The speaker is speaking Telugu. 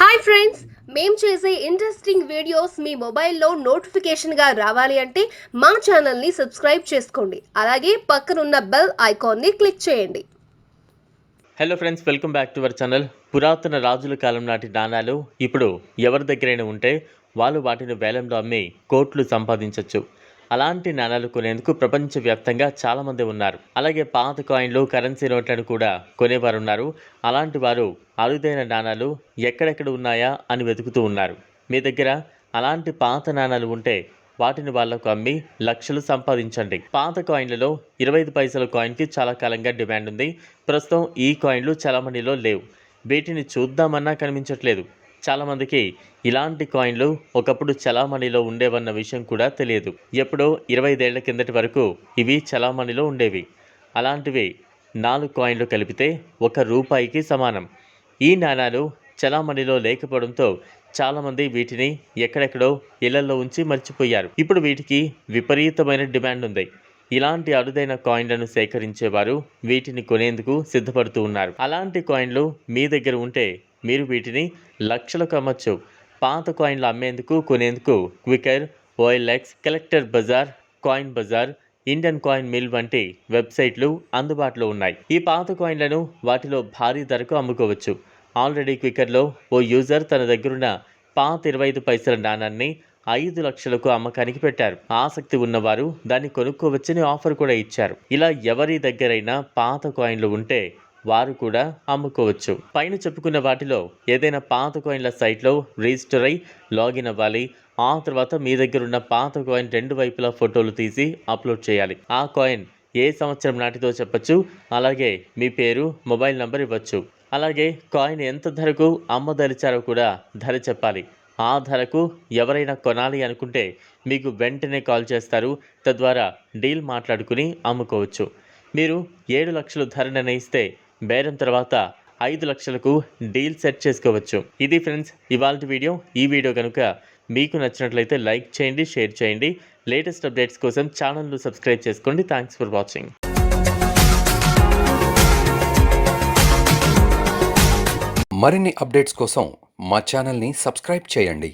హాయ్ ఫ్రెండ్స్ మేం చేసే ఇంట్రెస్టింగ్ వీడియోస్ మీ మొబైల్లో నోటిఫికేషన్గా రావాలి అంటే మా ఛానల్ని సబ్స్క్రైబ్ చేసుకోండి. అలాగే పక్కనున్న బెల్ ఐకాన్ని క్లిక్ చేయండి. Hello friends welcome back to our channel పురాతన రాజుల కాలం నాటి నాణాలు ఇప్పుడు ఎవరి దగ్గరైనా ఉంటే వాళ్ళు వాటిని వేలంలో అమ్మి కోట్లు సంపాదించవచ్చు అలాంటి నాణాలు కొనేందుకు ప్రపంచవ్యాప్తంగా చాలామంది ఉన్నారు. అలాగే పాత కాయిన్లు కరెన్సీ నోట్లను కూడా కొనేవారు ఉన్నారు అలాంటి వారు అరుదైన నాణాలు ఎక్కడెక్కడ ఉన్నాయా అని వెతుకుతూ ఉన్నారు. మీ దగ్గర అలాంటి పాత నాణాలు ఉంటే వాటిని వాళ్ళకు అమ్మి లక్షలు సంపాదించండి. పాత కాయిన్లలో ఇరవై ఐదు పైసల కాయిన్కి చాలా కాలంగా డిమాండ్ ఉంది. ప్రస్తుతం ఈ కాయిన్లు చలామణిలో లేవు. వీటిని చూద్దామన్నా కనిపించట్లేదు. చాలామందికి ఇలాంటి కాయిన్లు ఒకప్పుడు చలామణిలో ఉండేవన్న విషయం కూడా తెలియదు. ఎప్పుడో ఇరవై ఐదేళ్ళ కిందటి వరకు ఇవి చలామణిలో ఉండేవి. అలాంటివి నాలుగు కాయిన్లు కలిపితే ఒక రూపాయికి సమానం. ఈ నాణాలు చలామణిలో లేకపోవడంతో చాలామంది వీటిని ఎక్కడెక్కడో ఇళ్ళలో ఉంచి మర్చిపోయారు. ఇప్పుడు వీటికి విపరీతమైన డిమాండ్ ఉంది. ఇలాంటి అరుదైన కాయిన్లను సేకరించేవారు వీటిని కొనేందుకు సిద్ధపడుతూ ఉన్నారు. అలాంటి కాయిన్లు మీ దగ్గర ఉంటే మీరు వీటిని లక్షలకు అమ్మచ్చు పాత కాయిన్లు అమ్మేందుకు కొనేందుకు Quikr OLX collector bazaar coin bazaar Indian coin mill వంటి వెబ్సైట్లు అందుబాటులో ఉన్నాయి. ఈ పాత కాయిన్లను వాటిలో భారీ ధరకు అమ్ముకోవచ్చు. ఆల్రెడీ క్వికర్లో ఓ యూజర్ తన దగ్గరున్న పాత ఇరవై ఐదు పైసల నాణాన్ని ఐదు లక్షలకు అమ్మకానికి పెట్టారు. ఆసక్తి ఉన్నవారు దాన్ని కొనుక్కోవచ్చని ఆఫర్ కూడా ఇచ్చారు. ఇలా ఎవరి దగ్గరైనా పాత కాయిన్లు ఉంటే వారు కూడా అమ్ముకోవచ్చు. పైన చెప్పుకున్న వాటిలో ఏదైనా పాత కాయిన్ల సైట్లో రిజిస్టర్ అయి లాగిన్ అవ్వాలి. ఆ తర్వాత మీ దగ్గర ఉన్న పాత కాయిన్ రెండు వైపులా ఫోటోలు తీసి అప్లోడ్ చేయాలి. ఆ కాయిన్ ఏ సంవత్సరం నాటిదో చెప్పచ్చు. అలాగే మీ పేరు మొబైల్ నంబర్ ఇవ్వచ్చు. అలాగే కాయిన్ ఎంత ధరకు అమ్మదలిచారో కూడా ధర చెప్పాలి. ఆ ధరకు ఎవరైనా కొనాలి అనుకుంటే మీకు వెంటనే కాల్ చేస్తారు. తద్వారా డీల్ మాట్లాడుకుని అమ్ముకోవచ్చు. మీరు ఏడు లక్షలు ధర నిర్ణయిస్తే బేరం తర్వాత ఐదు లక్షలకు డీల్ సెట్ చేసుకోవచ్చు. ఇది ఫ్రెండ్స్ ఇవాళ వీడియో. ఈ వీడియో కనుక మీకు నచ్చినట్లయితే లైక్ చేయండి షేర్ చేయండి. లేటెస్ట్ అప్డేట్స్ కోసం ఛానల్ను సబ్స్క్రైబ్ చేసుకోండి. Thanks for watching. మరిన్ని అప్డేట్స్ కోసం మా ఛానల్ని సబ్స్క్రైబ్ చేయండి.